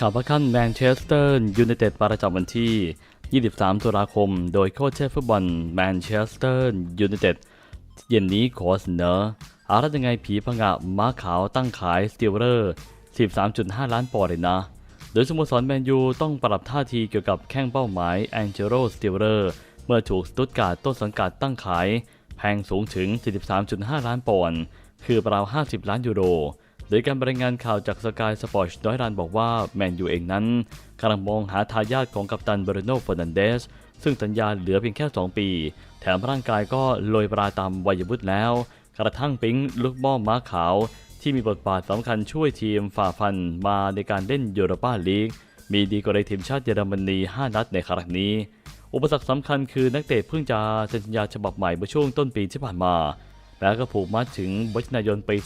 ข่าวประคันแมนเชสเตอร์ยูไนเต็ดประจำวันที่ 23 ตุลาคม โดยโค้ชเชฟฟุตบอลแมนเชสเตอร์ยูไนเต็ดเย็นนี้ขอเสนออารัตยังไงผีผงะม้าขาวตั้งขายสตีลเลอร์ 13.5 ล้านปอนด์เลยนะ โดยสโมสรแมนยูต้องปรับท่าทีเกี่ยวกับแข้งเป้าหมายแองเจโรสตีลเลอร์เมื่อถูกสตุตการ์ดต้นสังกัดตั้งขาย แพงสูงถึง 43.5 ล้านปอนด์คือราว 50 ล้านยูโร โดยการรายงานข่าวจากสกายสปอร์ตดอยรันบอกว่าแมนยูเองนั้นกำลังมองหาทายาทของกัปตันเบรโนเฟอร์นันเดสซึ่งสัญญาเหลือเพียงแค่ 2 ปี แถมร่างกายก็โรยปราตามวัยวุฒิแล้ว กระทั่งปิ๊งลูกบ้อม้าขาว ที่มีบทบาทสำคัญช่วยทีมฝ่าฟันมาในการเล่นยูโรปาลีก มีดีกว่าในทีมชาติเยอรมนี 5 นัดในครั้งนี้ อุปสรรคสำคัญคือนักเตะเพิ่งจะเซ็นสัญญาฉบับใหม่เมื่อช่วงต้นปีที่ผ่านมา แล้วก็ผูกมัดถึงมิถุนายนปี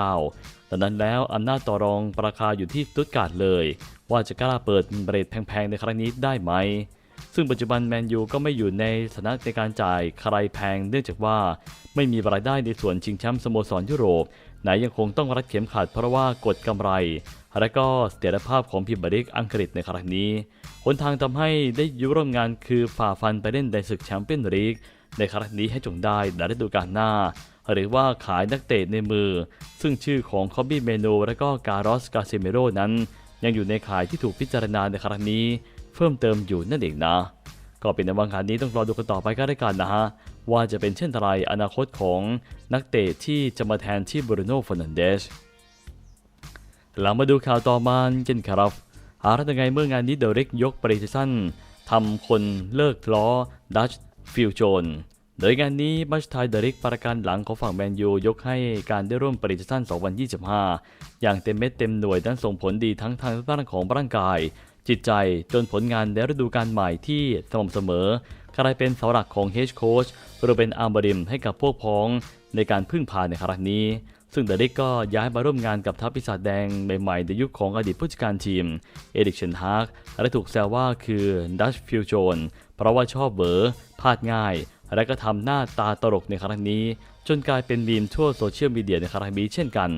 2029ดังนั้นแล้วอำนาจต่อรองราคาอยู่ที่ตุตการ์ดเลย ว่าจะกล้าเปิดเบรดแพงๆในครั้งนี้ได้ไหม ซึ่งปัจจุบันแมนยูก็ไม่อยู่ในสถานะในการจ่ายใครแพงเนื่องจากว่าไม่มีรายได้ในส่วนชิงแชมป์สโมสรยุโรปไหนยังคงต้องรัดเข็มขัดเพราะว่ากดกำไร และก็เสถียรภาพของพิมบริกอังกฤษในครั้งนี้หนทางทำให้ได้ยุร่วมงานคือฝ่าฟันไปเล่นในศึกแชมเปี้ยนลีก ในครั้งนี้ให้จงได้ในฤดูกาลหน้า หรือว่าขายนักเตะในมือ ซึ่งชื่อของคอบบี้เมโนและก็การอสกาเซเมโรนั้น ยังอยู่ในขายที่ถูกพิจารณาในครั้งนี้ เพิ่มเติมอยู่นั่นเองนะ ก็เป็นในวันงานนี้ต้องรอดูกันต่อไปก็ได้กันนะฮะว่าจะเป็นเช่นไรอนาคตของนักเตะที่จะมาแทนที่บรูโน่ฟอนันเดสหลังมาดูข่าวต่อมากันครับหารัยังไงเมื่องานนี้เดเร็กยกปริชันทำคนเลิกล้อดัช ฟิลโจน โดยงานนี้บัชไทยเดริกประการหลังของฝั่งแมนยูยกให้การได้ร่วมปริชัน2025 อย่างเต็มเม็ดเต็มหน่วยนั้นส่งผลดีทั้งทางด้านของร่างกาย จิตใจจนผลงานในฤดูกาลใหม่ที่สม่ำเสมอกลายเป็นเสาหลักของเฮชโค้ชโรเบนอาร์บริมให้กับพวกพ้องในการพึ่งพาในครั้งนี้ ซึ่งเดริกก็ย้ายมาร่วมงานกับทัพปีศาจแดงใหม่ๆ ในยุคของอดีตผู้จัดการทีม เอริกเชนฮากและถูกแซวว่าคือดัชฟิลโจนเพราะว่าชอบเบอร์พลาดง่าย และก็ทำหน้าตาตลกในครั้งนี้ จนกลายเป็นมีมทั่วโซเชียลมีเดียในครั้งนี้เช่นกัน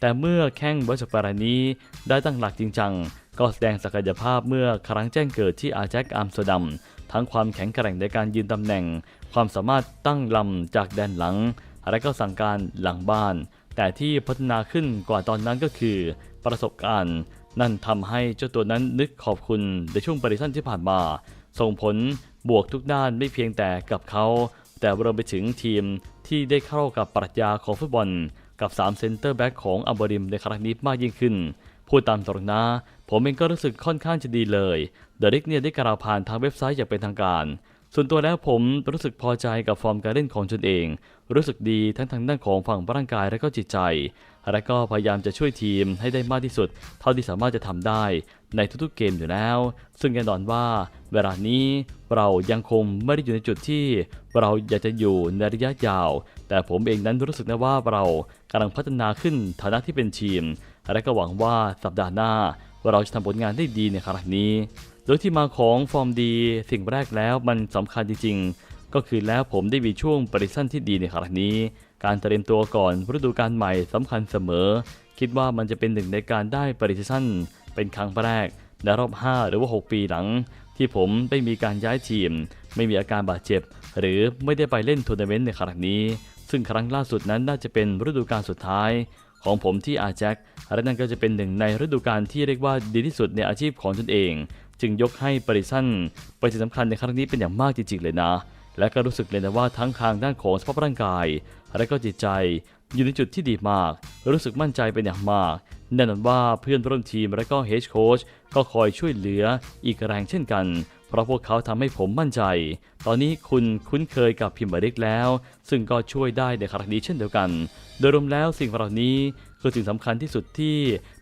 แต่เมื่อแข้งวัชปารานี้ได้ตั้งหลักจริงจังก็แสดงศักยภาพเมื่อครั้งแจ้งเกิดที่อาแจ็คอัมสเตอร์ดัมทั้งความแข็งแกร่งในการยืนตำแหน่ง ความสามารถตั้งลำจากแดนหลัง และก็สั่งการหลังบ้าน แต่ที่พัฒนาขึ้นกว่าตอนนั้นก็คือ ประสบการณ์ นั่นทำให้เจ้าตัวนั้นนึกขอบคุณในช่วงปริสันที่ผ่านมา ส่งผลบวกทุกด้านไม่เพียงแต่กับเขา แต่รวมไปถึงทีมที่ได้เข้ากับปรัชญาของฟุตบอล กับ 3 เซนเตอร์แบ็กของอัมบริมในครั้งนี้มากยิ่งขึ้น พูดตามตรงนะผมเองก็รู้สึกค่อนข้างจะดีเลยเดริกเนี่ยได้กล่าวผ่านทางเว็บไซต์อย่างเป็นทางการ ส่วนตัวแล้วผมรู้สึกพอใจกับฟอร์มการเล่นของตนเอง รู้สึกดีทั้งทางด้านของฝั่งร่างกายและก็จิตใจ และก็พยายามจะช่วยทีมให้ได้มากที่สุด เท่าที่สามารถจะทำได้ในทุกๆเกมอยู่แล้ว ซึ่งแน่นอนว่า เวลานี้เรายังคงไม่ได้อยู่ในจุดที่เราอยากจะอยู่ในระยะยาว แต่ผมเองนั้นรู้สึกนะว่าเรากำลังพัฒนาขึ้นฐานะที่เป็นทีม และก็หวังว่าสัปดาห์หน้าเราจะทำผลงานได้ดีในครั้งนี้ โดยที่มาของฟอร์มดีสิ่งแรกแล้วมันสำคัญจริง ๆ ก็คือแล้วผมได้มีช่วงปริสั้นที่ดีในครั้งนี้ การเตรียมตัวก่อนฤดูกาลใหม่สำคัญเสมอ คิดว่ามันจะเป็นหนึ่งในการได้ปริสั้นเป็นครั้งแรกในรอบ 5 หรือว่า 6 ปีหลัง ที่ผมได้มีการย้ายทีม ไม่มีอาการบาดเจ็บ หรือไม่ได้ไปเล่นทัวร์นาเมนต์ในครั้งนี้ ซึ่งครั้งล่าสุดนั้นน่าจะเป็นฤดูกาลสุดท้ายของผมที่อาแจ็คและนั่นก็จะเป็นหนึ่งในฤดูกาลที่เรียกว่าดีที่สุดในอาชีพของตนเอง จึงยกให้ปริสันเป็นสิ่งสำคัญในครั้งนี้เป็นอย่างมากจริงๆเลยนะ และก็รู้สึกเลยนะว่าทั้งทางด้านของสภาพร่างกาย และก็จิตใจ อยู่ในจุดที่ดีมาก รู้สึกมั่นใจเป็นอย่างมากแน่นอนว่าเพื่อนร่วมทีมและก็เฮดโค้ชก็คอยช่วยเหลืออีกแรงเช่นกัน เพราะพวกเขาทำให้ผมมั่นใจ ตอนนี้คุณคุ้นเคยกับพิมพ์บริกแล้ว ซึ่งก็ช่วยได้ในครั้งนี้เช่นเดียวกัน โดยรวมแล้วสิ่งเหล่านี้ คือสิ่งสำคัญที่สุดที่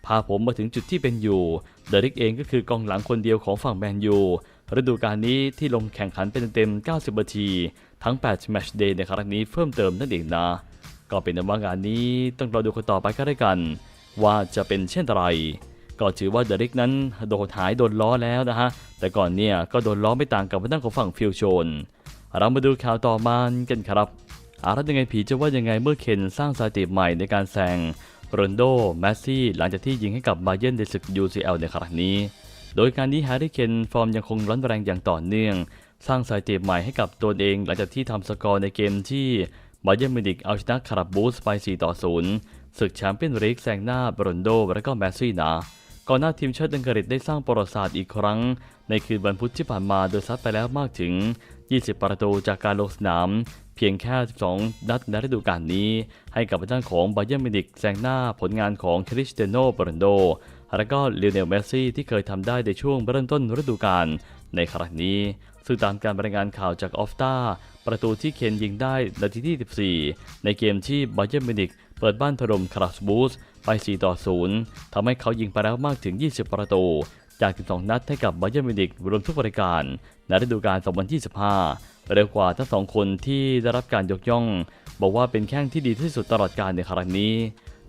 พาผมมาถึงจุดที่เป็นอยู่ เดริกเองก็คือกองหลังคนเดียวของฝั่งแมนยูฤดูกาลนี้ที่ลงแข่งขันเป็นเต็ม 90 นาที ทั้ง8แมตช์เดย์ในครั้งนี้เพิ่มเติมนั่นเองนะ ก็เป็นว่างานนี้ต้องรอดูกันต่อไปก็ได้กัน ว่าจะเป็นเช่นไร ก็ถือว่าเดริกนั้นโดนหายโดนล้อแล้วนะฮะ แต่ก่อนเนี่ยก็โดนล้อไม่ต่างกับทางด้านของฝั่งฟิลโชน เรามาดูข่าวต่อมากันครับอารัตยังไงผีจะว่ายังไงเมื่อเคนสร้างสถิติใหม่ในการแซง โรนโดแมสซี่ หลังจากที่ยิงให้กับบาเยนในศึก UCL ในครั้งนี้ โดยการนี้แฮร์รี่เคนฟอร์มยังคงร้อนแรงอย่างต่อเนื่อง สร้างสายเตะใหม่ให้กับตัวเอง หลังจากที่ทำสกอร์ในเกมที่บาเยนมินิกเอาชนะคาราบูสไป 4 ต่อ 0 ศึกแชมเปี้ยนลีกแซงหน้าโรนโดและก็แมสซี่นะ ก่อนหน้าทีมชาติอังกฤษได้สร้างประวัติศาสตร์อีกครั้ง ในคืนวันพุธที่ผ่านมาโดยซัดไปแล้วมากถึง 20 ประตูจากการลงสนาม เพียงแค่ 12 นัดในฤดูกาลนี้ ให้กับทางของบาเยิร์มิวนิกแซงหน้าผลงานของคริสเตียโนโรนัลโด และก็ลิโอเนลเมสซี่ที่เคยทำได้ในช่วงเริ่มต้นฤดูกาลในครั้งนี้ซึ่งตามการรายงานข่าวจากออฟตาประตูที่เคนยิงได้นาทีที่ 14 ในเกมที่บาเยิร์มิวนิก เปิดบ้านถล่มคาราสบูสไป 4 ต่อ 0ทำให้เขายิงไปแล้วมากถึง 20 ประตู จาก 12 นัดให้กับบาเยิร์มิวนิกรวมทุกบริการในฤดูกาล 2025 เร็วกว่าทั้งสองคนที่ได้รับการยกย่อง บอกว่าเป็นแข้งที่ดีที่สุดตลอดกาลในครั้งนี้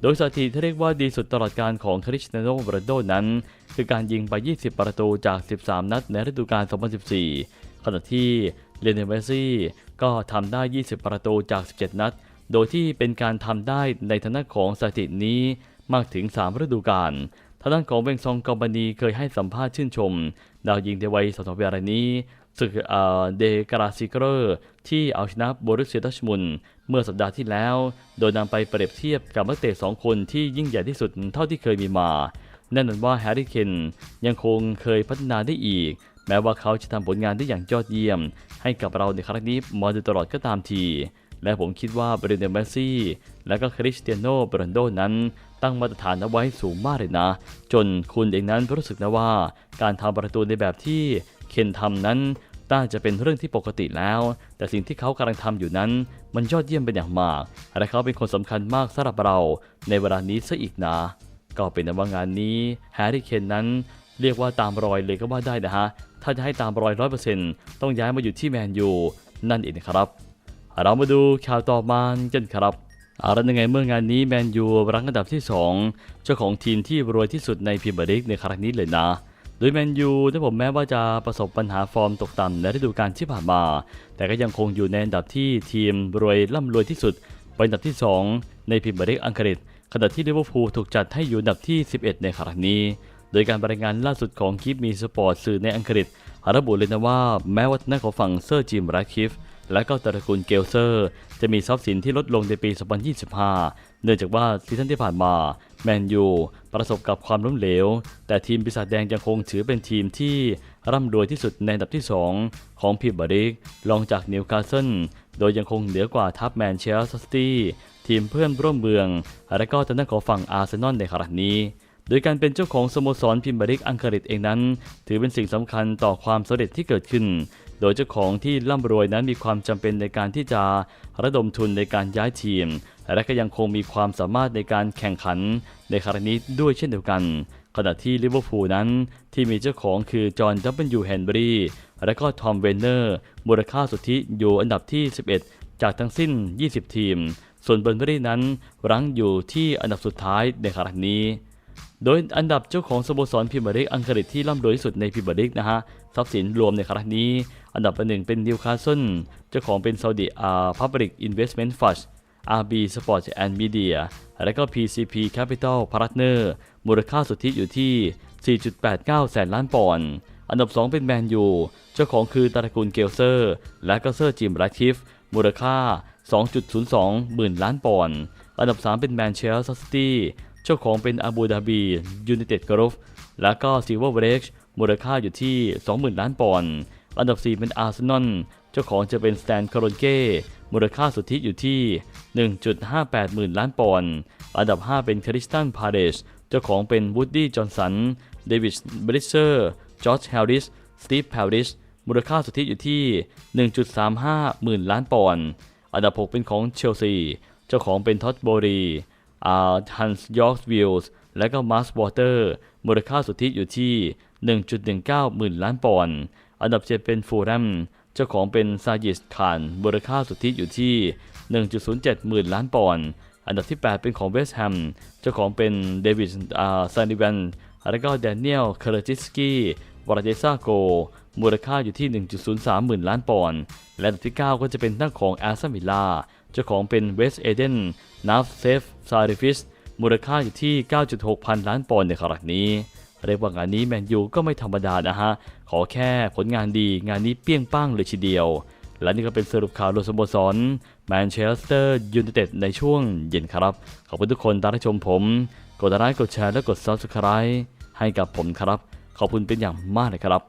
โดยสถิติที่เรียกว่าดีสุดตลอดการของคริสเตียโนโรนัลโดนั้น คือการยิงไป 20 ประตูจาก 13 นัดในฤดูกาล 2014 ขณะที่เลโอเนเมซี่ก็ทำได้ 20 ประตูจาก 17 นัด โดยที่เป็นการทำได้ในฐานะของสถิตินี้มากถึง 3 ฤดูกาลทางด้านของเวงซองกอมบานีเคยให้สัมภาษณ์ชื่นชม ดาวยิงในวัย22ปีรายนี้ศึกเดกราซิเกอร์ ที่เอาชนะบรุสเซียดอร์ทมุน เมื่อสัปดาห์ที่แล้ว โดยนำไปเปรียบเทียบกับนักเตะสองคนที่ยิ่งใหญ่ที่สุดเท่าที่เคยมีมาแน่นอนว่าแฮร์รี่เคนยังคงเคยพัฒนาได้อีก แม้ว่าเขาจะทำผลงานได้อย่างยอดเยี่ยม ให้กับเราในครั้งนี้มาโดยตลอดก็ตามที และผมคิดว่าบริเนเมซี่และก็คริสเตียโนโรนัลโดนั้นตั้งมาตรฐานเอาไว้สูงมากเลยนะ จนคุณเองนั้นรู้สึกนะว่า การทำประตูในแบบที่เคนทำนั้นน่าจะเป็นเรื่องที่ปกติแล้ว แต่สิ่งที่เขากำลังทำอยู่นั้น มันยอดเยี่ยมเป็นอย่างมาก และเขาเป็นคนสำคัญมากสำหรับเราในเวลานี้ซะอีกนะ ก็เป็นแต่ว่างานนี้แฮร์รี่เคนนั้นเรียกว่าตามรอยเลยก็ว่าได้นะฮะ ถ้าจะให้ตามรอยร้อยเปอร์เซ็นต์ต้องย้ายมาอยู่ที่แมนยูนั่นเองครับ เรามาดูข่าวต่อมากันครับอาละยังไงเมื่องานนี้แมนยูรังอันดับที่ 2 เจ้าของทีมที่รวยที่สุดในพรีเมียร์ลีกในครั้งนี้เลยนะ โดยแมนยูถ้าผมแม้ว่าจะประสบปัญหาฟอร์มตกต่ำในฤดูกาลที่ผ่านมา แต่ก็ยังคงอยู่ในอันดับที่ทีมรวยร่ำรวยที่สุดเป็นอันดับที่ 2 ในพรีเมียร์ลีกอังกฤษ ขณะที่ลิเวอร์พูลถูกจัดให้อยู่อันดับที่ 11 ในครั้งนี้ โดยการรายงานล่าสุดของกิฟมีสปอร์ตสื่อในอังกฤษระบุเลยนะว่าแม้ว่าทางด้าของฝั่งเซอร์จิมรัคคิฟ และก็ตระกูลเกลเซอร์ จะมีทรัพย์สินที่ลดลงในปี 2025 เนื่องจากว่าซีซั่นที่ผ่านมา แมนยูประสบกับความล้มเหลว แต่ทีมปีศาจแดงยังคงถือเป็นทีมที่ร่ำรวยที่สุดในอันดับที่ 2 ของพรีเมียร์ลีกรองจากนิวคาสเซิลโดยยังคงเหนือกว่าทัพแมนเชสเตอร์ซิตี้ทีมเพื่อนร่วมเมือง และก็ทางด้านของฝั่งอาร์เซนอลในครั้งนี้โดยการเป็นเจ้าของสโมสรพรีเมียร์ลีกอังกฤษเองนั้น ถือเป็นสิ่งสำคัญต่อความสำเร็จที่เกิดขึ้น โดยเจ้าของที่ร่ำรวยนั้นมีความจำเป็นในการที่จะระดมทุนในการย้ายทีม และก็ยังคงมีความสามารถในการแข่งขันในครั้งนี้ด้วยเช่นเดียวกัน ขณะที่ลิเวอร์พูลนั้นที่มีเจ้าของคือจอห์นดับเบิลยูแฮนเบอรีและก็ทอมเวนเนอร์มูลค่าสุทธิอยู่อันดับที่ 11 จากทั้งสิ้น 20 ทีม ส่วนเบอร์เบอรีนั้นรั้งอยู่ที่อันดับสุดท้ายในครั้งนี้ โดยอันดับเจ้าของสโมสรพรีเมียร์ลีกอังกฤษที่ร่ำรวยที่สุดในพรีเมียร์ลีกนะฮะทรัพย์สินรวมในครั้งนี้ อันดับหนึ่งเป็นนิวคาสเซิลเจ้าของเป็นซาอุดิอาพับลิกอินเวสเมนต์ฟัช RB Sport and Media และก็ PCP Capital Partner มูลค่าสุทธิอยู่ที่ 4.89 แสนล้านปอนด์อันดับ 2 เป็นแมนยูเจ้าของคือตระกูลเกลเซอร์ และก็เซอร์จิมรดคลิฟมูลค่า 2.02 หมื่นล้านปอนด์อันดับ 3 เป็นแมนเชสเตอร์ซิตี้ เจ้าของเป็นอาบูดาบียูไนเต็ดกรุ๊ปและก็ซิลเวอร์เบรกมูลค่าอยู่ที่ 20,000 ล้านปอนด์อันดับ 4 เป็นอาร์เซนอลเจ้าของจะเป็นสแตนคาร์โรนเก้มูลค่าสุทธิอยู่ที่ 1.58 หมื่นล้านปอนด์อันดับ 5 เป็นคริสตันพาเดชเจ้าของเป็นวูดดี้จอห์นสันเดวิดบริเชอร์จอร์จแฮร์ริสสตีฟแฮริสมูลค่าสุทธิอยู่ที่ 1.35 หมื่นล้านปอนด์อันดับ 6 เป็นของเชลซี เจ้าของเป็นท็อตโบรี ฮันส์ยอร์กวิลส์และก็มาร์สวอเตอร์มูลค่าสุทธิอยู่ที่ 1.19 หมื่นล้านปอนด์อันดับ7เป็นฟูลแรมเจ้าของเป็นซายิสคานมูลค่าสุทธิอยู่ที่ 1.07 หมื่นล้านปอนด์อันดับที่ 8 เป็นของเวสต์แฮมเจ้าของเป็นเดวิดอาร์ซานิวันและก็แดเนียลเคอร์ติสกี้วาราเดซาโก มูลค่าอยู่ที่ 1.03 หมื่นล้านปอนด์และอันดับที่ 9 ก็จะเป็นตั้งของแอสตันวิลล่า เจ้าของเป็นเวสเอเดนนัฟเซฟซาริฟิสมูลค่าอยู่ที่ 9.6 พันล้านปอนด์ในครั้งนี้ เรียกว่างานนี้แมนยูก็ไม่ธรรมดานะฮะ ขอแค่ผลงานดีงานนี้เปี้ยงป้างเลยทีเดียว และนี่ก็เป็นสรุปข่าวรวมสโมสรแมนเชสเตอร์ยูไนเต็ดในช่วงเย็นครับ ขอบคุณทุกคนที่รับชมผม กดไลค์กดแชร์และกด Subscribe ให้กับผมครับ ขอบคุณเป็นอย่างมากเลยครับ